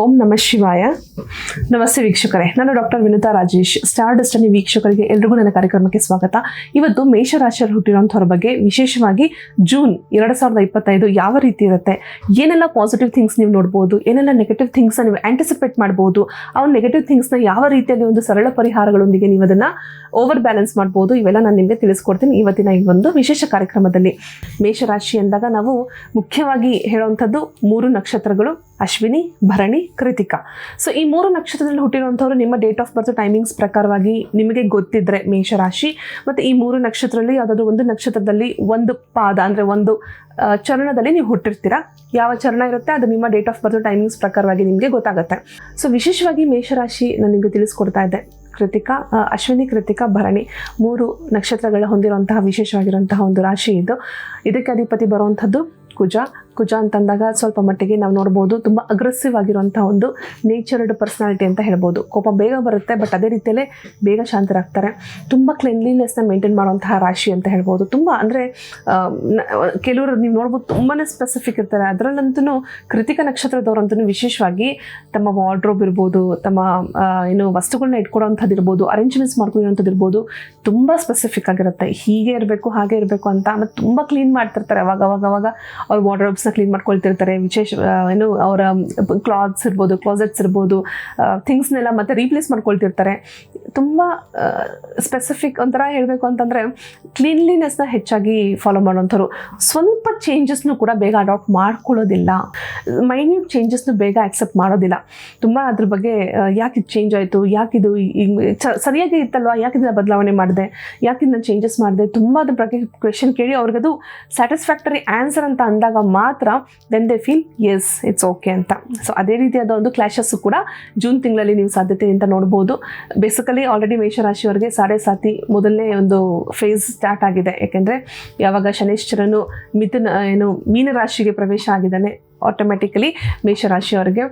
ಓಂ ನಮಃ ಶಿವಾಯ. ನಮಸ್ತೆ ವೀಕ್ಷಕರೇ. ನಾನು doctor Vinutha Rajesh. Star destiny ವೀಕ್ಷಕರಿಗೆ ಎಲ್ರಿಗೂ ನನ್ನ ಕಾರ್ಯಕ್ರಮಕ್ಕೆ ಸ್ವಾಗತ. ಇವತ್ತು ಮೇಷರಾಶಿಯಲ್ಲಿ ಹುಟ್ಟಿರುವಂಥವ್ರ ಬಗ್ಗೆ ವಿಶೇಷವಾಗಿ ಜೂನ್ ಎರಡು ಸಾವಿರದ ಇಪ್ಪತ್ತೈದು ಯಾವ ರೀತಿ ಇರುತ್ತೆ? ಏನೆಲ್ಲ ಪಾಸಿಟಿವ್ ಥಿಂಗ್ಸ್ ನೀವು ನೋಡ್ಬೋದು? ಏನೆಲ್ಲ ನೆಗೆಟಿವ್ ಥಿಂಗ್ಸ್ನ ನೀವು ಆಂಟಿಸಿಪೇಟ್ ಮಾಡ್ಬೋದು? ಆ ನೆಗೆಟಿವ್ ಥಿಂಗ್ಸ್ನ ಯಾವ ರೀತಿಯಲ್ಲಿ ಒಂದು ಸರಳ ಪರಿಹಾರಗಳೊಂದಿಗೆ ನೀವು ಅದನ್ನು ಓವರ್ ಬ್ಯಾಲೆನ್ಸ್ ಮಾಡ್ಬೋದು? ಇವೆಲ್ಲ ನಾನು ನಿಮಗೆ ತಿಳಿಸ್ಕೊಡ್ತೀನಿ ಇವತ್ತಿನ ಈ ಒಂದು ವಿಶೇಷ ಕಾರ್ಯಕ್ರಮದಲ್ಲಿ. ಮೇಷರಾಶಿ ಅಂದಾಗ ನಾವು ಮುಖ್ಯವಾಗಿ ಹೇಳುವಂಥದ್ದು ಮೂರು ನಕ್ಷತ್ರಗಳು. ಅಶ್ವಿನಿ, ಭರಣಿ, ಕೃತಿಕಾ. ಸೊ ಈ ಮೂರು ನಕ್ಷತ್ರದಲ್ಲಿ ಹುಟ್ಟಿರುವಂಥವ್ರು ನಿಮ್ಮ ಡೇಟ್ ಆಫ್ ಬರ್ತ್ ಟೈಮಿಂಗ್ಸ್ ಪ್ರಕಾರವಾಗಿ ನಿಮಗೆ ಗೊತ್ತಿದ್ರೆ ಮೇಷರಾಶಿ. ಮತ್ತು ಈ ಮೂರು ನಕ್ಷತ್ರದಲ್ಲಿ ಯಾವುದಾದ್ರು ಒಂದು ನಕ್ಷತ್ರದಲ್ಲಿ ಒಂದು ಪಾದ, ಅಂದರೆ ಒಂದು ಚರಣದಲ್ಲಿ ನೀವು ಹುಟ್ಟಿರ್ತೀರಾ? ಯಾವ ಚರಣ ಇರುತ್ತೆ, ಅದು ನಿಮ್ಮ ಡೇಟ್ ಆಫ್ ಬರ್ತ್ ಟೈಮಿಂಗ್ಸ್ ಪ್ರಕಾರವಾಗಿ ನಿಮಗೆ ಗೊತ್ತಾಗುತ್ತೆ. ಸೊ ವಿಶೇಷವಾಗಿ ಮೇಷರಾಶಿ ನಾನು ನಿಮಗೆ ತಿಳಿಸ್ಕೊಡ್ತಾ ಇದ್ದೆ. ಕೃತಿಕಾ ಅಶ್ವಿನಿ, ಕೃತಿಕಾ, ಭರಣಿ, ಮೂರು ನಕ್ಷತ್ರಗಳ ಹೊಂದಿರುವಂತಹ, ವಿಶೇಷವಾಗಿರುವಂತಹ ಒಂದು ರಾಶಿ ಇದು. ಇದಕ್ಕೆ ಅಧಿಪತಿ ಬರುವಂಥದ್ದು ಕುಜ. ಕುಜ ಅಂತಂದಾಗ ಸ್ವಲ್ಪ ಮಟ್ಟಿಗೆ ನಾವು ನೋಡ್ಬೋದು ತುಂಬ ಅಗ್ರೆಸಿವ್ ಆಗಿರುವಂಥ ಒಂದು ನೇಚರ್ಡ್ ಪರ್ಸ್ನಾಲಿಟಿ ಅಂತ ಹೇಳ್ಬೋದು. ಕೋಪ ಬೇಗ ಬರುತ್ತೆ ಬಟ್ ಅದೇ ರೀತಿಯಲ್ಲೇ ಬೇಗ ಶಾಂತರಾಗ್ತಾರೆ. ತುಂಬ ಕ್ಲೆನ್ಲಿನೆಸ್ನ ಮೇಂಟೈನ್ ಮಾಡುವಂತಹ ರಾಶಿ ಅಂತ ಹೇಳ್ಬೋದು. ತುಂಬ ಅಂದರೆ ಕೆಲವರು ನೀವು ನೋಡ್ಬೋದು ತುಂಬಾ ಸ್ಪೆಸಿಫಿಕ್ ಇರ್ತಾರೆ. ಅದರಲ್ಲಂತೂ ಕೃತಿಕ ನಕ್ಷತ್ರದವರಂತೂ ವಿಶೇಷವಾಗಿ ತಮ್ಮ ವಾರ್ಡ್ರೋಬ್ ಇರ್ಬೋದು, ತಮ್ಮ ಏನು ವಸ್ತುಗಳನ್ನ ಇಟ್ಕೊಡೋವಂಥದ್ದು ಇರ್ಬೋದು ಅರೇಂಜ್ಮೆಂಟ್ಸ್ ಮಾಡ್ಕೊಂಡಿರೋಂಥದ್ದು ಇರ್ಬೋದು, ತುಂಬ ಸ್ಪೆಸಿಫಿಕ್ ಆಗಿರುತ್ತೆ. ಹೀಗೆ ಇರಬೇಕು, ಹಾಗೆ ಇರಬೇಕು ಅಂತ ಮತ್ತು ತುಂಬ ಕ್ಲೀನ್ ಮಾಡ್ತಿರ್ತಾರೆ. ಅವಾಗ ಅವಾಗ ಅವಾಗ ಅವ್ರ ವಾರ್ಡ್ರೋಬ್ಸ್ನ ಕ್ಲೀನ್ ಮಾಡ್ಕೊಳ್ತಿರ್ತಾರೆ. ವಿಶೇಷ ಏನು ಅವರ ಕ್ಲಾತ್ಸ್ ಇರ್ಬೋದು ಕ್ಲಾಸೆಟ್ಸ್ ಇರ್ಬೋದು ಥಿಂಗ್ಸ್ನೆಲ್ಲ ಮತ್ತೆ ರೀಪ್ಲೇಸ್ ಮಾಡ್ಕೊಳ್ತಿರ್ತಾರೆ. ತುಂಬ ಸ್ಪೆಸಿಫಿಕ್ ಒಂಥರ ಹೇಳಬೇಕು ಅಂತಂದರೆ ಕ್ಲೀನ್ಲಿನೆಸ್ನ ಹೆಚ್ಚಾಗಿ ಫಾಲೋ ಮಾಡೋಂಥವ್ರು ಸ್ವಲ್ಪ ಚೇಂಜಸ್ನು ಕೂಡ ಬೇಗ ಅಡಾಪ್ಟ್ ಮಾಡ್ಕೊಳ್ಳೋದಿಲ್ಲ. ಮೈನ್ಯೂಟ್ ಚೇಂಜಸ್ನು ಬೇಗ ಆಕ್ಸೆಪ್ಟ್ ಮಾಡೋದಿಲ್ಲ. ತುಂಬ ಅದ್ರ ಬಗ್ಗೆ ಯಾಕೆ ಇದು ಚೇಂಜ್ ಆಯಿತು ಯಾಕಿದು ಸರಿಯಾಗಿ ಇತ್ತಲ್ವಾ ಇದನ್ನ ಬದಲಾವಣೆ ಮಾಡಿದೆ ಇದನ್ನ ಚೇಂಜಸ್ ಮಾಡಿದೆ, ತುಂಬ ಅದ್ರ ಬಗ್ಗೆ ಕ್ವೆಶನ್ ಕೇಳಿ ಅವ್ರಿಗದು ಸ್ಯಾಟಿಸ್ಫ್ಯಾಕ್ಟರಿ ಆನ್ಸರ್ ಅಂತ ಅಂದಾಗ ಮಾತ್ರ then they feel as it's okay ಅಂತ. ಸೊ ಅದೇ ರೀತಿಯಾದ ಒಂದು ಕ್ಲಾಶಸ್ಸು ಕೂಡ ಜೂನ್ ತಿಂಗಳಲ್ಲಿ ನೀವು ಸಾಧ್ಯತೆ ಅಂತ ನೋಡ್ಬೋದು. ಬೇಸಿಕಲಿ ಆಲ್ರೆಡಿ ಮೇಷರಾಶಿಯವರಿಗೆ ಸಾಡೆ ಸಾತಿ ಮೊದಲನೇ ಒಂದು ಫೇಸ್ ಸ್ಟಾರ್ಟ್ ಆಗಿದೆ. ಯಾಕೆಂದರೆ ಯಾವಾಗ ಶನೇಶ್ವರನು ಮಿಥುನ, ಏನು ಮೀನರಾಶಿಗೆ ಪ್ರವೇಶ ಆಗಿದ್ದಾನೆ ಆಟೋಮೆಟಿಕಲಿ ಮೇಷರಾಶಿಯವರಿಗೆ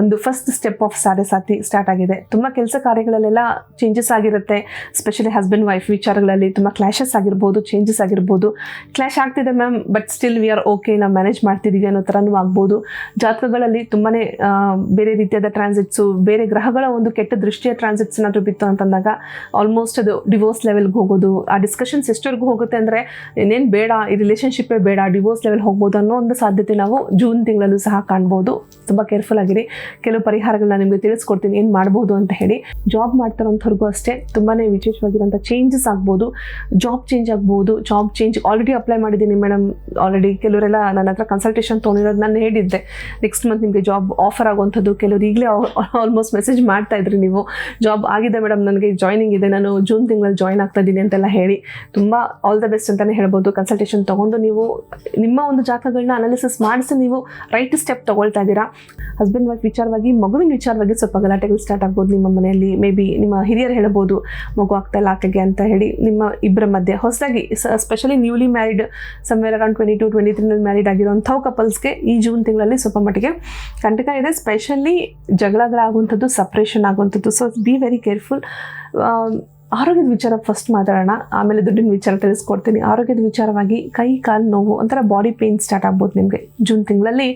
ಒಂದು first step of sade sati start ಆಗಿದೆ. ತುಂಬ ಕೆಲಸ ಕಾರ್ಯಗಳಲ್ಲೆಲ್ಲ ಚೇಂಜಸ್ ಆಗಿರುತ್ತೆ. ಸ್ಪೆಷಲಿ ಹಸ್ಬೆಂಡ್ ವೈಫ್ ವಿಚಾರಗಳಲ್ಲಿ ತುಂಬ ಕ್ಲಾಶಸ್ ಆಗಿರ್ಬೋದು ಚೇಂಜಸ್ ಆಗಿರ್ಬೋದು. ಕ್ಲಾಶ್ ಆಗ್ತಿದೆ ma'am but still we are okay ನಾವು ಮ್ಯಾನೇಜ್ ಮಾಡ್ತಿದ್ದೀವಿ ಅನ್ನೋ ಥರನೂ ಆಗ್ಬೋದು. ಜಾತಕಗಳಲ್ಲಿ ತುಂಬಾ ಬೇರೆ ರೀತಿಯಾದ ಟ್ರಾನ್ಸಿಟ್ಸು ಬೇರೆ ಗ್ರಹಗಳ ಒಂದು ಕೆಟ್ಟ ದೃಷ್ಟಿಯ ಟ್ರಾನ್ಸಿಟ್ಸ್ ಏನಾದರೂ ಬಿತ್ತು ಅಂತಂದಾಗ ಆಲ್ಮೋಸ್ಟ್ ಅದು ಡಿವೋರ್ಸ್ ಲೆವೆಲ್ಗೆ ಹೋಗೋದು, ಆ ಡಿಸ್ಕಷನ್ಸ್ ಎಷ್ಟವರೆಗೂ ಹೋಗುತ್ತೆ ಅಂದರೆ ಇನ್ನೇನು ಬೇಡ, ಈ ರಿಲೇಷನ್ಶಿಪ್ಪೇ ಬೇಡ ಡಿವೋರ್ಸ್ ಲೆವೆಲ್ ಹೋಗ್ಬೋದು ಅನ್ನೋ ಒಂದು ಸಾಧ್ಯತೆ ನಾವು ಜೂನ್ ತಿಂಗಳಲ್ಲೂ ಸಹ ಕಾಣ್ಬೋದು. ತುಂಬ ಕೇರ್ಫುಲ್ ಆಗಿರಿ. ಕೆಲವು ಪರಿಹಾರಗಳನ್ನ ನಿಮಗೆ ತಿಳಿಸ್ಕೊಡ್ತೀನಿ, ಏನು ಮಾಡ್ಬೋದು ಅಂತ ಹೇಳಿ. ಜಾಬ್ ಮಾಡ್ತಾರಂಥವ್ರಿಗೂ ಅಷ್ಟೇ ತುಂಬಾ ವಿಶೇಷವಾಗಿರುವಂಥ ಚೇಂಜಸ್ ಆಗ್ಬೋದು. ಜಾಬ್ ಚೇಂಜ್ ಆಗ್ಬೋದು. ಜಾಬ್ ಚೇಂಜ್ ಆಲ್ರೆಡಿ ಅಪ್ಲೈ ಮಾಡಿದ್ದೀನಿ ಮೇಡಮ್ ಆಲ್ರೆಡಿ ಕೆಲವರೆಲ್ಲ ನನ್ನ ಹತ್ರ ಕನ್ಸಲ್ಟೇಷನ್ ತೊಗೊಂಡಿರೋದು ನಾನು ಹೇಳಿದ್ದೆ. ನೆಕ್ಸ್ಟ್ ಮಂತ್ ನಿಮಗೆ ಜಾಬ್ ಆಫರ್ ಆಗುವಂಥದ್ದು ಕೆಲವರು ಈಗಲೇ ಆಲ್ಮೋಸ್ಟ್ ಮೆಸೇಜ್ ಮಾಡ್ತಾ ಇದ್ರಿ ನೀವು. ಜಾಬ್ ಆಗಿದೆ ಮೇಡಮ್ ನನಗೆ ಜಾಯ್ನಿಂಗ್ ಇದೆ. ನಾನು ಜೂನ್ ತಿಂಗಳಲ್ಲಿ ಜಾಯ್ನ್ ಆಗ್ತಾ ಇದ್ದೀನಿ ಅಂತೆಲ್ಲ ಹೇಳಿ. ತುಂಬ ಆಲ್ ದ ಬೆಸ್ಟ್ ಅಂತಲೇ ಹೇಳ್ಬೋದು. ಕನ್ಸಲ್ಟೇಷನ್ ತೊಗೊಂಡು ನೀವು ನಿಮ್ಮ ಒಂದು ಜಾತಕಗಳನ್ನ ಅನಾಲಿಸಿಸ್ ಮಾಡಿಸಿ ನೀವು ರೈಟ್ ಸ್ಟೆಪ್ ತೊಗೊಳ್ತಾ ಇದ್ದೀರಾ. ಹಸ್ಬೆಂಡ್ ವೈಫ್ ವಿಚಾರವಾಗಿ, ಮಗುವಿನ ವಿಚಾರವಾಗಿ ಸ್ವಲ್ಪ ಗಲಾಟೆಗಳು ಸ್ಟಾರ್ಟ್ ಆಗ್ಬೋದು ನಿಮ್ಮ ಮನೆಯಲ್ಲಿ. ಮೇ ಬಿ ನಿಮ್ಮ ಹಿರಿಯರು ಹೇಳ್ಬೋದು, ಮಗು ಆಗ್ತಾ ಇಲ್ಲ ಆಕೆಗೆ ಅಂತ ಹೇಳಿ ನಿಮ್ಮ ಇಬ್ಬರ ಮಧ್ಯೆ. ಹೊಸದಾಗಿ specially newly married somewhere around twenty two twenty ತ್ರೀನಲ್ಲಿ married ಆಗಿರೋಂಥವು ಕಪಲ್ಸ್ಗೆ ಈ ಜೂನ್ ತಿಂಗಳಲ್ಲಿ ಸ್ವಲ್ಪ ಮಟ್ಟಿಗೆ ಕಂಟಕ ಇದೆ. ಸ್ಪೆಷಲಿ ಜಗಳಗಳಾಗುವಂಥದ್ದು ಸಪ್ರೇಷನ್ ಆಗುವಂಥದ್ದು. ಸೊ ಬಿ ವೆರಿ ಕೇರ್ಫುಲ್ ಆರೋಗ್ಯದ ವಿಚಾರ ಫಸ್ಟ್ ಮಾತಾಡೋಣ, ಆಮೇಲೆ ದುಡ್ಡಿನ ವಿಚಾರ ತಿಳಿಸ್ಕೊಡ್ತೀನಿ. ಆರೋಗ್ಯದ ವಿಚಾರವಾಗಿ ಕೈ, ಕಾಲು ನೋವು, ಒಂಥರ ಬಾಡಿ ಪೇನ್ ಸ್ಟಾರ್ಟ್ ಆಗ್ಬೋದು ನಿಮಗೆ. ಜೂನ್ ತಿಂಗಳಲ್ಲಿ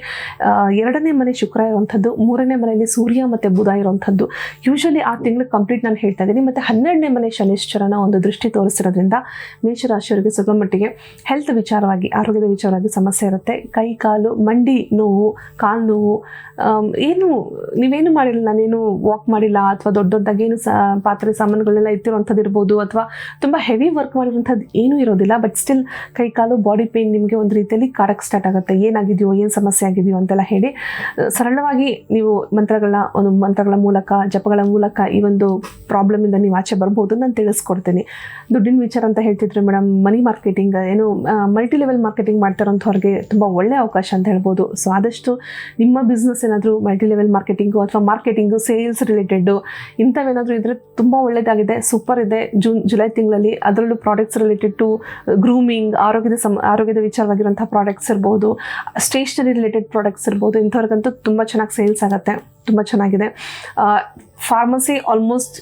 ಎರಡನೇ ಮನೆ ಶುಕ್ರ ಇರುವಂಥದ್ದು, ಮೂರನೇ ಮನೆಯಲ್ಲಿ ಸೂರ್ಯ ಮತ್ತು ಬುಧ ಇರುವಂಥದ್ದು. ಯೂಶಲಿ ಆ ತಿಂಗಳು ಕಂಪ್ಲೀಟ್ ನಾನು ಹೇಳ್ತಾ ಇದ್ದೀನಿ. ಮತ್ತು ಹನ್ನೆರಡನೇ ಮನೆ ಶನಿಶ್ಚರನ ಒಂದು ದೃಷ್ಟಿ ತೋರಿಸಿರೋದ್ರಿಂದ ಮೇಷರಾಶಿಯವರಿಗೆ ಸ್ವಲ್ಪ ಮಟ್ಟಿಗೆ ಹೆಲ್ತ್ ವಿಚಾರವಾಗಿ, ಆರೋಗ್ಯದ ವಿಚಾರವಾಗಿ ಸಮಸ್ಯೆ ಇರುತ್ತೆ. ಕೈ, ಕಾಲು, ಮಂಡಿ ನೋವು, ಕಾಲು ನೋವು ಏನು, ನೀವೇನು ಮಾಡಿಲ್ಲ, ನಾನೇನು ವಾಕ್ ಮಾಡಿಲ್ಲ, ಅಥವಾ ದೊಡ್ಡ ದೊಡ್ಡದಾಗೇನು ಸಾ, ಪಾತ್ರೆ ಸಾಮಾನುಗಳೆಲ್ಲ ಎತ್ತಿರುವಂಥದ್ದು ಇರ್ಬೋದು ಅಥವಾ ತುಂಬ ಹೆವಿ ವರ್ಕ್ ಮಾಡಿರುವಂಥದ್ದು ಏನೂ ಇರೋದಿಲ್ಲ ಬಟ್ ಸ್ಟಿಲ್ ಕೈ ಕಾಲು ಬಾಡಿ ಪೇನ್ ನಿಮಗೆ ಒಂದು ರೀತಿಯಲ್ಲಿ ಕಾಡಕ್ಕೆ ಸ್ಟಾರ್ಟ್ ಆಗುತ್ತೆ. ಏನಾಗಿದೆಯೋ, ಏನು ಸಮಸ್ಯೆ ಆಗಿದೆಯೋ ಅಂತೆಲ್ಲ ಹೇಳಿ ಸರಳವಾಗಿ ನೀವು ಮಂತ್ರಗಳ ಒಂದು ಮಂತ್ರಗಳ ಮೂಲಕ, ಜಪಗಳ ಮೂಲಕ ಈ ಒಂದು ಪ್ರಾಬ್ಲಮಿಂದ ನೀವು ಆಚೆ ಬರ್ಬೋದು ನಾನು ತಿಳಿಸ್ಕೊಡ್ತೀನಿ. ದುಡ್ಡಿನ ವಿಚಾರ ಅಂತ ಹೇಳ್ತಿದ್ರು ಮೇಡಮ್ ಮನಿ ಮಾರ್ಕೆಟಿಂಗ್ ಏನು ಮಲ್ಟಿ ಲೆವೆಲ್ ಮಾರ್ಕೆಟಿಂಗ್ ಮಾಡ್ತಾರಂಥವ್ರಿಗೆ ತುಂಬ ಒಳ್ಳೆಯ ಅವಕಾಶ ಅಂತ ಹೇಳ್ಬೋದು. ಸೊ ಆದಷ್ಟು ನಿಮ್ಮ ಬಿಸ್ನೆಸ್ ಏನಾದರೂ ಮಲ್ಟಿ ಲೆವೆಲ್ ಮಾರ್ಕೆಟಿಂಗು ಅಥವಾ ಮಾರ್ಕೆಟಿಂಗು ಸೇಲ್ಸ್ ರಿಲೇಟೆಡ್ಡು ಇಂಥವೇನಾದರೂ ಇದ್ದರೆ ತುಂಬ ಒಳ್ಳೆಯದಾಗಿದೆ ಸೂಪರ್ ಇದೆ ಜೂನ್ ಜುಲೈ ತಿಂಗಳಲ್ಲಿ. ಅದರಲ್ಲೂ ಪ್ರಾಡಕ್ಟ್ಸ್ ರಿಲೇಟೆಡ್ ಟು ಗ್ರೂಮಿಂಗ್ ಆರೋಗ್ಯದ ಸಮ, ಆರೋಗ್ಯದ ವಿಚಾರವಾಗಿರುವಂಥ ಪ್ರಾಡಕ್ಟ್ಸ್ ಇರ್ಬೋದು ಸ್ಟೇಷನರಿ ರಿಲೇಟೆಡ್ ಪ್ರಾಡಕ್ಟ್ಸ್ ಇರ್ಬೋದು, ಇಂಥವ್ರಿಗಂತೂ ತುಂಬ ಚೆನ್ನಾಗಿ ಸೇಲ್ಸ್ ಆಗುತ್ತೆ. ತುಂಬ ಚೆನ್ನಾಗಿದೆ. ಫಾರ್ಮಸಿ ಆಲ್ಮೋಸ್ಟ್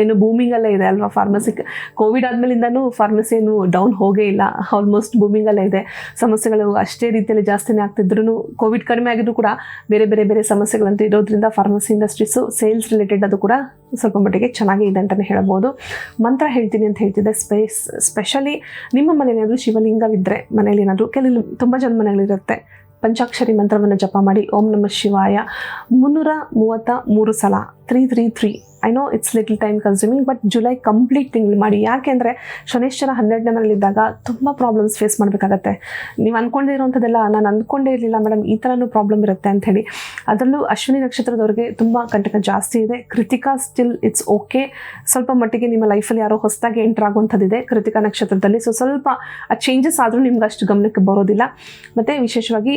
ಏನು ಬೂಮಿಂಗಲ್ಲೇ ಇದೆ ಅಲ್ವಾ ಫಾರ್ಮಸಿ ಕೋವಿಡ್ ಆದಮೇಲಿಂದನೂ ಫಾರ್ಮಸಿ ಏನು ಡೌನ್ ಹೋಗೇ ಇಲ್ಲ. ಆಲ್ಮೋಸ್ಟ್ ಬೂಮಿಂಗಲ್ಲೇ ಇದೆ. ಸಮಸ್ಯೆಗಳು ಅಷ್ಟೇ ರೀತಿಯಲ್ಲಿ ಜಾಸ್ತಿನೇ ಆಗ್ತಿದ್ರು ಕೋವಿಡ್ ಕಡಿಮೆ ಆಗಿದ್ರು ಕೂಡ ಬೇರೆ ಬೇರೆ ಬೇರೆ ಸಮಸ್ಯೆಗಳಂತೂ ಇರೋದ್ರಿಂದ ಫಾರ್ಮಸಿ ಇಂಡಸ್ಟ್ರೀಸು ಸೇಲ್ಸ್ ರಿಲೇಟೆಡ್ ಅದು ಕೂಡ ಸ್ವಲ್ಪ ಮಟ್ಟಿಗೆ ಚೆನ್ನಾಗಿದೆ ಇದೆ ಅಂತಲೇ ಹೇಳ್ಬೋದು. ಮಂತ್ರ ಹೇಳ್ತೀನಿ ಅಂತ ಹೇಳ್ತಿದ್ದೆ. ಸ್ಪೇಸ್ ಸ್ಪೆಷಲಿ ನಿಮ್ಮ ಮನೇಲಿ ಏನಾದರೂ ಶಿವಲಿಂಗವಿದ್ದರೆ ಮನೇಲಿ ಏನಾದರೂ, ಕೆಲವು ತುಂಬ ಜನ ಮನೆಗಳಿರುತ್ತೆ ಪಂಚಾಕ್ಷರಿ ಮಂತ್ರವನ್ನು ಜಪ ಮಾಡಿ ಓಂ ನಮಃ ಶಿವಾಯ. ಮುನ್ನೂರ ಮೂವತ್ತ ಮೂರು ಸಲ. Three three three. I know it's little time consuming but July complete ತಿಂಗಳು ಮಾಡಿ. ಯಾಕೆಂದರೆ ಶನೇಶ್ವರ ಹನ್ನೆರಡನೇ ಮನೇಲಿದ್ದಾಗ ತುಂಬ ಪ್ರಾಬ್ಲಮ್ಸ್ ಫೇಸ್ ಮಾಡಬೇಕಾಗತ್ತೆ. ನೀವು ಅಂದ್ಕೊಂಡಿರೋಂಥದ್ದೆಲ್ಲ ನಾನು ಅಂದ್ಕೊಂಡೇ ಇರಲಿಲ್ಲ ಮೇಡಮ್ ಈ ಥರನೂ ಪ್ರಾಬ್ಲಮ್ ಇರುತ್ತೆ ಅಂಥೇಳಿ ಅದರಲ್ಲೂ ಅಶ್ವಿನಿ ನಕ್ಷತ್ರದವ್ರಿಗೆ ತುಂಬ ಕಂಟಕ ಜಾಸ್ತಿ ಇದೆ. ಕೃತಿಕಾ ಸ್ಟಿಲ್ ಇಟ್ಸ್ ಓಕೆ ಸ್ವಲ್ಪ ಮಟ್ಟಿಗೆ ನಿಮ್ಮ ಲೈಫಲ್ಲಿ ಯಾರೋ ಹೊಸದಾಗಿ ಎಂಟರ್ ಆಗುವಂಥದ್ದಿದೆ ಕೃತಿಕಾ ನಕ್ಷತ್ರದಲ್ಲಿ. ಸೊ ಸ್ವಲ್ಪ ಆ ಚೇಂಜಸ್ ಆದರೂ ನಿಮ್ಗೆ ಅಷ್ಟು ಗಮನಕ್ಕೆ ಬರೋದಿಲ್ಲ. ಮತ್ತು ವಿಶೇಷವಾಗಿ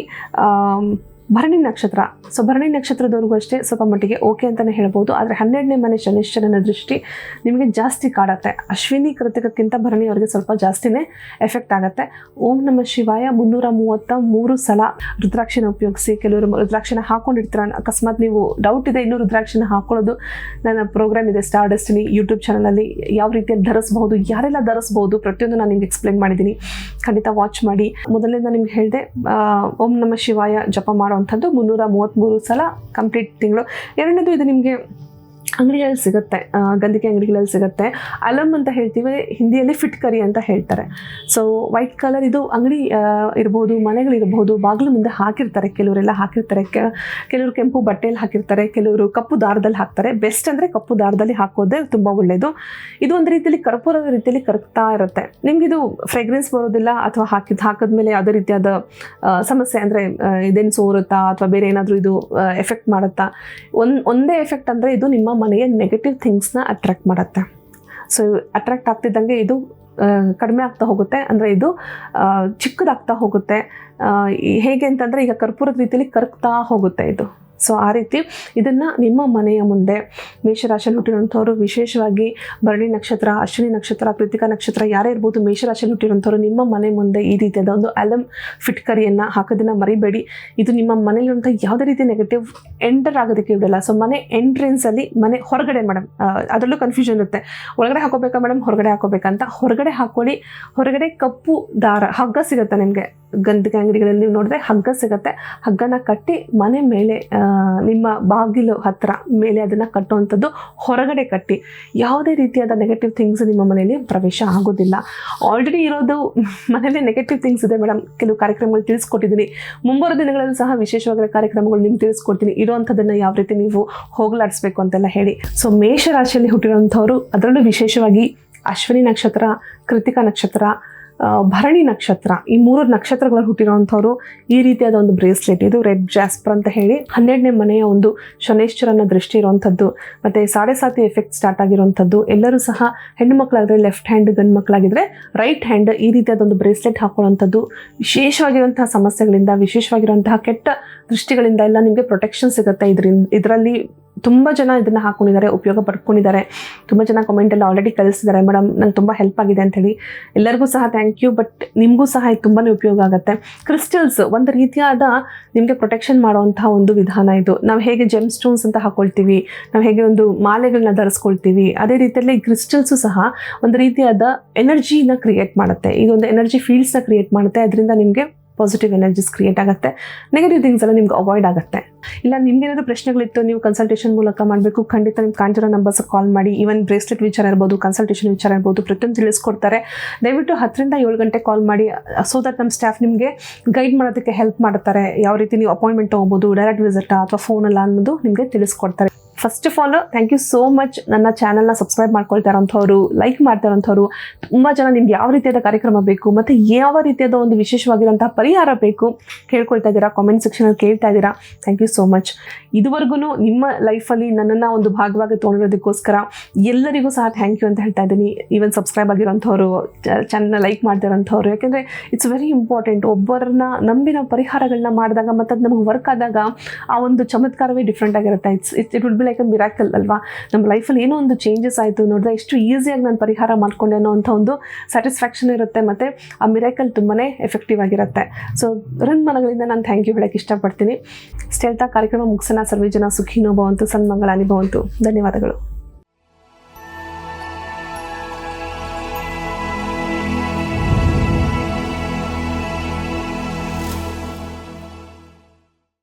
ಭರಣಿ ನಕ್ಷತ್ರ. ಸೊ ಭರಣಿ ನಕ್ಷತ್ರದವ್ರಿಗೂ ಅಷ್ಟೇ ಸ್ವಲ್ಪ ಮಟ್ಟಿಗೆ ಓಕೆ ಅಂತಲೇ ಹೇಳ್ಬೋದು. ಆದರೆ ಹನ್ನೆರಡನೇ ಮನೆ ಶನಿಶ್ಚರನ ದೃಷ್ಟಿ ನಿಮಗೆ ಜಾಸ್ತಿ ಕಾಡತ್ತೆ. ಅಶ್ವಿನಿ ಕೃತಕಕ್ಕಿಂತ ಭರಣಿ ಅವರಿಗೆ ಸ್ವಲ್ಪ ಜಾಸ್ತಿನೇ ಎಫೆಕ್ಟ್ ಆಗುತ್ತೆ. ಓಂ ನಮ ಶಿವಾಯ ಮುನ್ನೂರ ಮೂವತ್ತ ಮೂರು ಸಲ ರುದ್ರಾಕ್ಷಿನ ಉಪಯೋಗಿಸಿ ಕೆಲವರು ರುದ್ರಾಕ್ಷಿನ ಹಾಕೊಂಡಿರ್ತೀರ. ಅಕಸ್ಮಾತ್ ನೀವು ಡೌಟ್ ಇದೆ ಇನ್ನೂ ರುದ್ರಾಕ್ಷಿನ ಹಾಕೊಳ್ಳೋದು. ನನ್ನ ಪ್ರೋಗ್ರಾಮ್ ಇದೆ ಸ್ಟಾರ್ ಡೆಸ್ಟಿನಿ ಯೂಟ್ಯೂಬ್ ಚಾನಲಲ್ಲಿ ಯಾವ ರೀತಿಯಲ್ಲಿ ಧರಿಸಬಹುದು, ಯಾರೆಲ್ಲ ಧರಿಸಬಹುದು ಪ್ರತಿಯೊಂದು ನಾನು ನಿಮ್ಗೆ ಎಕ್ಸ್ಪ್ಲೇನ್ ಮಾಡಿದ್ದೀನಿ ಖಂಡಿತ ವಾಚ್ ಮಾಡಿ. ಮೊದಲಿಂದ ನಿಮ್ಗೆ ಹೇಳಿದೆ ಓಂ ನಮ ಶಿವಾಯ ಜಪ ಮಾಡುವಂಥದ್ದು ಮುನ್ನೂರ ಮೂವತ್ತ್ಮೂರು ಸಲ ಕಂಪ್ಲೀಟ್ ತಿಂಗಳು. ಎರಡನೇದು ಇದು ನಿಮಗೆ ಅಂಗಡಿಗಳಲ್ಲಿ ಸಿಗುತ್ತೆ ಗಂಧಿಕೆ ಅಂಗಡಿಗಳಲ್ಲಿ ಸಿಗುತ್ತೆ. ಅಲಮ್ ಅಂತ ಹೇಳ್ತೀವಿ, ಹಿಂದಿಯಲ್ಲಿ ಫಿಟ್ ಕರಿ ಅಂತ ಹೇಳ್ತಾರೆ. ಸೊ ವೈಟ್ ಕಲರ್ ಇದು ಅಂಗಡಿ ಇರ್ಬೋದು ಮನೆಗಳಿರ್ಬೋದು ಬಾಗಿಲು ಮುಂದೆ ಹಾಕಿರ್ತಾರೆ ಕೆಲವರೆಲ್ಲ, ಹಾಕಿರ್ತಾರೆ. ಕೆಲವರು ಕೆಂಪು ಬಟ್ಟೆಯಲ್ಲಿ ಹಾಕಿರ್ತಾರೆ, ಕೆಲವರು ಕಪ್ಪು ದಾರದಲ್ಲಿ ಹಾಕ್ತಾರೆ. ಬೆಸ್ಟ್ ಅಂದರೆ ಕಪ್ಪು ದಾರದಲ್ಲಿ ಹಾಕೋದೇ ತುಂಬ ಒಳ್ಳೆಯದು ಇದು ಒಂದು ರೀತಿಯಲ್ಲಿ ಕರ್ಪೂರದ ರೀತಿಯಲ್ಲಿ ಕರಗ್ತಾ ಇರುತ್ತೆ. ನಿಮ್ಗೆ ಇದು ಫ್ರೆಗ್ರೆನ್ಸ್ ಬರೋದಿಲ್ಲ ಅಥವಾ ಹಾಕಿದ, ಹಾಕಿದ್ಮೇಲೆ ಯಾವುದೇ ರೀತಿಯಾದ ಸಮಸ್ಯೆ ಅಂದರೆ ಇದೇನು ಸೋರುತ್ತಾ ಅಥವಾ ಬೇರೆ ಏನಾದರೂ ಇದು ಎಫೆಕ್ಟ್ ಮಾಡುತ್ತಾ? ಒಂದು, ಒಂದೇ ಎಫೆಕ್ಟ್ ಅಂದರೆ ಇದು ನಿಮ್ಮ ಮನೆಯ ನೆಗೆಟಿವ್ ಥಿಂಗ್ಸ್ನ ಅಟ್ರ್ಯಾಕ್ಟ್ ಮಾಡುತ್ತೆ. ಸೊ ಅಟ್ರ್ಯಾಕ್ಟ್ ಆಗ್ತಿದ್ದಂಗೆ ಇದು ಕಡಿಮೆ ಆಗ್ತಾ ಹೋಗುತ್ತೆ. ಅಂದರೆ ಇದು ಚಿಕ್ಕದಾಗ್ತಾ ಹೋಗುತ್ತೆ. ಹೇಗೆ ಅಂತಂದರೆ ಈಗ ಕರ್ಪೂರದ ರೀತಿಯಲ್ಲಿ ಕರಗ್ತಾ ಹೋಗುತ್ತೆ ಇದು. ಸೊ ಆ ರೀತಿ ಇದನ್ನು ನಿಮ್ಮ ಮನೆಯ ಮುಂದೆ ಮೇಷರಾಶಿಯಲ್ಲಿ ಹುಟ್ಟಿರುವಂಥವ್ರು ವಿಶೇಷವಾಗಿ ಭರಣಿ ನಕ್ಷತ್ರ, ಅಶ್ವಿನಿ ನಕ್ಷತ್ರ, ಕೃತಿಕಾ ನಕ್ಷತ್ರ, ಯಾರೇ ಇರ್ಬೋದು ಮೇಷರಾಶಿಯಲ್ಲಿ ಹುಟ್ಟಿರುವಂಥವ್ರು ನಿಮ್ಮ ಮನೆ ಮುಂದೆ ಈ ರೀತಿಯಾದ ಒಂದು ಅಲಮ್ ಫಿಟ್ಕರಿಯನ್ನು ಹಾಕೋದನ್ನು ಮರಿಬೇಡಿ. ಇದು ನಿಮ್ಮ ಮನೆಯಲ್ಲಿರುವಂಥ ಯಾವುದೇ ರೀತಿ ನೆಗೆಟಿವ್ ಎಂಟರ್ ಆಗೋದಕ್ಕೆ ಬಿಡಲ್ಲ. ಸೊ ಮನೆ ಎಂಟ್ರೆನ್ಸಲ್ಲಿ ಮನೆ ಹೊರಗಡೆ ಮೇಡಮ್ ಅದರಲ್ಲೂ ಕನ್ಫ್ಯೂಷನ್ ಇರುತ್ತೆ. ಒಳಗಡೆ ಹಾಕೋಬೇಕಾ ಮೇಡಮ್ ಹೊರಗಡೆ ಹಾಕೋಬೇಕಂತ ಹೊರಗಡೆ ಹಾಕೊಳ್ಳಿ. ಹೊರಗಡೆ ಕಪ್ಪು ದಾರ, ಹಗ್ಗ ಸಿಗುತ್ತೆ ನಿಮಗೆ? ಗಂಧಿಗೆ ಅಂಗಡಿಗಳಲ್ಲಿ ನೀವು ನೋಡಿದ್ರೆ ಹಗ್ಗ ಸಿಗುತ್ತೆ. ಹಗ್ಗನ ಕಟ್ಟಿ ಮನೆ ಮೇಲೆ ನಿಮ್ಮ ಬಾಗಿಲು ಹತ್ತಿರ ಮೇಲೆ ಅದನ್ನು ಕಟ್ಟುವಂಥದ್ದು ಹೊರಗಡೆ ಕಟ್ಟಿ. ಯಾವುದೇ ರೀತಿಯಾದ ನೆಗೆಟಿವ್ ಥಿಂಗ್ಸ್ ನಿಮ್ಮ ಮನೆಯಲ್ಲಿ ಪ್ರವೇಶ ಆಗೋದಿಲ್ಲ. ಆಲ್ರೆಡಿ ಇರೋದು ಮನೆಯಲ್ಲಿ ನೆಗೆಟಿವ್ ಥಿಂಗ್ಸ್ ಇದೆ ಮೇಡಮ್ ಕೆಲವು ಕಾರ್ಯಕ್ರಮಗಳು ತಿಳಿಸ್ಕೊಟ್ಟಿದ್ದೀನಿ. ಮುಂಬರುವ ದಿನಗಳಲ್ಲೂ ಸಹ ವಿಶೇಷವಾಗಿರೋ ಕಾರ್ಯಕ್ರಮಗಳು ನಿಮ್ಗೆ ತಿಳಿಸ್ಕೊಡ್ತೀನಿ. ಇರೋವಂಥದ್ದನ್ನು ಯಾವ ರೀತಿ ನೀವು ಹೋಗಲಾಡಿಸ್ಬೇಕು ಅಂತೆಲ್ಲ ಹೇಳಿ. ಸೊ ಮೇಷ ರಾಶಿಯಲ್ಲಿ ಹುಟ್ಟಿರೋಂಥವ್ರು ಅದರಲ್ಲೂ ವಿಶೇಷವಾಗಿ ಅಶ್ವಿನಿ ನಕ್ಷತ್ರ, ಕೃತಿಕಾ ನಕ್ಷತ್ರ ಭರಣಿ ನಕ್ಷತ್ರ. ಈ ಮೂರು ನಕ್ಷತ್ರಗಳಲ್ಲಿ ಹುಟ್ಟಿರೋವಂಥವ್ರು ಈ ರೀತಿಯಾದ ಒಂದು ಬ್ರೇಸ್ಲೆಟ್, ಇದು ರೆಡ್ ಜಾಸ್ಪರ್ ಅಂತ ಹೇಳಿ ಹನ್ನೆರಡನೇ ಮನೆಯ ಒಂದು ಶನೇಶ್ವರನ ದೃಷ್ಟಿ ಇರುವಂಥದ್ದು. ಮತ್ತು ಸಾಡೆ ಸಾತಿ ಎಫೆಕ್ಟ್ ಸ್ಟಾರ್ಟ್ ಆಗಿರುವಂಥದ್ದು. ಎಲ್ಲರೂ ಸಹ ಹೆಣ್ಣು ಮಕ್ಕಳಾದರೆ ಲೆಫ್ಟ್ ಹ್ಯಾಂಡ್, ಗಂಡು ಮಕ್ಕಳಾಗಿದ್ದರೆ ರೈಟ್ ಹ್ಯಾಂಡ್ ಈ ರೀತಿಯಾದ ಒಂದು ಬ್ರೇಸ್ಲೆಟ್ ಹಾಕೊಳ್ಳುವಂಥದ್ದು. ವಿಶೇಷವಾಗಿರುವಂತಹ ಸಮಸ್ಯೆಗಳಿಂದ, ವಿಶೇಷವಾಗಿರುವಂತಹ ಕೆಟ್ಟ ದೃಷ್ಟಿಗಳಿಂದ ಎಲ್ಲ ನಿಮಗೆ ಪ್ರೊಟೆಕ್ಷನ್ ಸಿಗುತ್ತೆ. ಇದರಿಂದ, ಇದರಲ್ಲಿ ತುಂಬ ಜನ ಇದನ್ನು ಹಾಕೊಂಡಿದ್ದಾರೆ, ಉಪಯೋಗ ಪಡ್ಕೊಂಡಿದ್ದಾರೆ. ತುಂಬ ಜನ ಕಮೆಂಟಲ್ಲಿ ಆಲ್ರೆಡಿ ಕಳಿಸಿದ್ದಾರೆ. ಮೇಡಮ್ ನಂಗೆ ತುಂಬ ಹೆಲ್ಪ್ ಆಗಿದೆ ಅಂಥೇಳಿ ಎಲ್ಲರಿಗೂ ಸಹ ಥ್ಯಾಂಕ್ ಯು, ಬಟ್ ನಿಮಗೂ ಸಹ ಇದು ತುಂಬಾ ಉಪಯೋಗ ಆಗುತ್ತೆ. ಕ್ರಿಸ್ಟಲ್ಸ್ ಒಂದು ರೀತಿಯಾದ ನಿಮಗೆ ಪ್ರೊಟೆಕ್ಷನ್ ಮಾಡುವಂತಹ ಒಂದು ವಿಧಾನ ಇದು. ನಾವು ಹೇಗೆ ಜೆಮ್ ಸ್ಟೋನ್ಸ್ ಅಂತ ಹಾಕೊಳ್ತೀವಿ, ನಾವು ಹೇಗೆ ಒಂದು ಮಾಲೆಗಳನ್ನ ಧರಿಸ್ಕೊಳ್ತೀವಿ, ಅದೇ ರೀತಿಯಲ್ಲಿ ಕ್ರಿಸ್ಟಲ್ಸು ಸಹ ಒಂದು ರೀತಿಯಾದ ಎನರ್ಜಿನ ಕ್ರಿಯೇಟ್ ಮಾಡುತ್ತೆ. ಇದೊಂದು ಎನರ್ಜಿ ಫೀಲ್ಡ್ಸ್ನ ಕ್ರಿಯೇಟ್ ಮಾಡುತ್ತೆ, ಅದರಿಂದ ನಿಮಗೆ ಪಾಸಿಟಿವ್ ಎನರ್ಜೀಸ್ ಕ್ರಿಯೇಟ್ ಆಗುತ್ತೆ. ನೆಗೆಟಿವ್ ಥಿಂಗ್ಸ್ ಎಲ್ಲ ನಿಮ್ಗೆ ಅವಾಯ್ಡ್ ಆಗುತ್ತೆ. ಇಲ್ಲ ನಿಮ್ಗೇನಾದ್ರು ಪ್ರಶ್ನೆಗಳಿತ್ತು, ನೀವು ಕನ್ಸಲ್ಟೇಷನ್ ಮೂಲಕ ಮಾಡಬೇಕು, ಖಂಡಿತ ನಿಮ್ಗೆ ಕಾಣ್ತಿರೋ ನಂಬರ್ಸ್ ಕಾಲ್ ಮಾಡಿ ಈವನ್ ಬ್ರೇಸ್ಲೆಟ್ ವಿಚಾರ ಇರ್ಬೋದು ಕನ್ಸಲ್ಟೇಷನ್ ವಿಚಾರ ಇರ್ಬೋದು, ಪ್ರತಿಯೊಂದು ತಿಳಿಸ್ಕೊಡ್ತಾರೆ. ದಯವಿಟ್ಟು ಹತ್ತರಿಂದ ಏಳು ಗಂಟೆ ಕಾಲ್ ಮಾಡಿ ಸೊ ದಟ್ ನಮ್ಮ ಸ್ಟಾಫ್ ನಿಮಗೆ ಗೈಡ್ ಮಾಡೋದಕ್ಕೆ ಹೆಲ್ಪ್ ಮಾಡ್ತಾರೆ. ಯಾವ ರೀತಿ ನೀವು ಅಪಾಯಿಂಟ್ಮೆಂಟ್ ತೊಗೋಬೋದು ಡೈರೆಕ್ಟ್ ವಿಸಿಟಾ ಅಥವಾ ಫೋನಲ್ಲ ಅನ್ನೋದು ನಿಮಗೆ ತಿಳಿಸ್ಕೊಡ್ತಾರೆ. First of all thank you so much ನನ್ನ ಚಾನಲ್ನ ಸಬ್ಸ್ಕ್ರೈಬ್ ಮಾಡ್ಕೊಳ್ತಾ ಇರೋಂಥವ್ರು ಲೈಕ್ ಮಾಡ್ತಾ ಇರೋಂಥವ್ರು ತುಂಬ ಜನ ನಿಮ್ಗೆ ಯಾವ ರೀತಿಯಾದ ಕಾರ್ಯಕ್ರಮ ಬೇಕು, ಮತ್ತು ಯಾವ ರೀತಿಯಾದ ಒಂದು ವಿಶೇಷವಾಗಿರುವಂತಹ ಪರಿಹಾರ ಬೇಕು ಕೇಳ್ಕೊಳ್ತಾ ಇದ್ದೀರಾ ಕಾಮೆಂಟ್ ಸೆಕ್ಷನಲ್ಲಿ ಕೇಳ್ತಾ ಇದ್ದೀರಾ ಥ್ಯಾಂಕ್ ಯು ಸೋ ಮಚ್ ಇದುವರೆಗೂ ನಿಮ್ಮ ಲೈಫಲ್ಲಿ ನನ್ನನ್ನು ಒಂದು ಭಾಗವಾಗಿ ತೊಗೊಂಡಿರೋದಕ್ಕೋಸ್ಕರ ಎಲ್ಲರಿಗೂ ಸಹ ಥ್ಯಾಂಕ್ ಯು ಅಂತ ಹೇಳ್ತಾ ಇದ್ದೀನಿ. ಈವನ್ ಸಬ್ಸ್ಕ್ರೈಬ್ ಆಗಿರೋಂಥವ್ರು ಚಾನಲ್ನ ಲೈಕ್ ಮಾಡ್ತಿರೋಂಥವ್ರು, ಯಾಕೆಂದರೆ ಇಟ್ಸ್ ವೆರಿ ಇಂಪಾರ್ಟೆಂಟ್ ಒಬ್ಬರನ್ನ ನಂಬಿನ ಪರಿಹಾರಗಳನ್ನ ಮಾಡಿದಾಗ ಮತ್ತು ಅದು ನಮಗೆ ವರ್ಕ್ ಆದಾಗ ಆ ಒಂದು ಚಮತ್ಕಾರವೇ ಡಿಫ್ರೆಂಟ್ ಆಗಿರುತ್ತೆ. It's it it would like a miracle ಅಲ್ವಾ? ನಮ್ಮ ಲೈಫಲ್ಲಿ ಏನೋ ಒಂದು ಚೇಂಜಸ್ ಆಯಿತು ನೋಡಿದ್ರೆ ಎಷ್ಟು ಈಸಿಯಾಗಿ ನಾನು ಪರಿಹಾರ ಮಾಡ್ಕೊಂಡೆ ಅನ್ನೋ ಅಂಥ ಒಂದು ಸ್ಯಾಟಿಸ್ಫ್ಯಾಕ್ಷನ್ ಇರುತ್ತೆ ಮತ್ತು ಆ ಮಿರಾಕಲ್ ತುಂಬಾ ಎಫೆಕ್ಟಿವ್ ಆಗಿರುತ್ತೆ. ಸೊ ಮನಗಳಿಂದ ನಾನು ಥ್ಯಾಂಕ್ ಯು ಹೇಳೋಕ್ಕೆ ಇಷ್ಟಪಡ್ತೀನಿ. ಸ್ಟೇಲ್ತಾ ಕಾರ್ಯಕ್ರಮ ಮುಗಿಸೋಣ. ಸರ್ವೇ ಜನ ಸುಖಿನೋ ಭವಂತು ಸನ್ಮಂಗಳ ಭವಂತು. ಧನ್ಯವಾದಗಳು.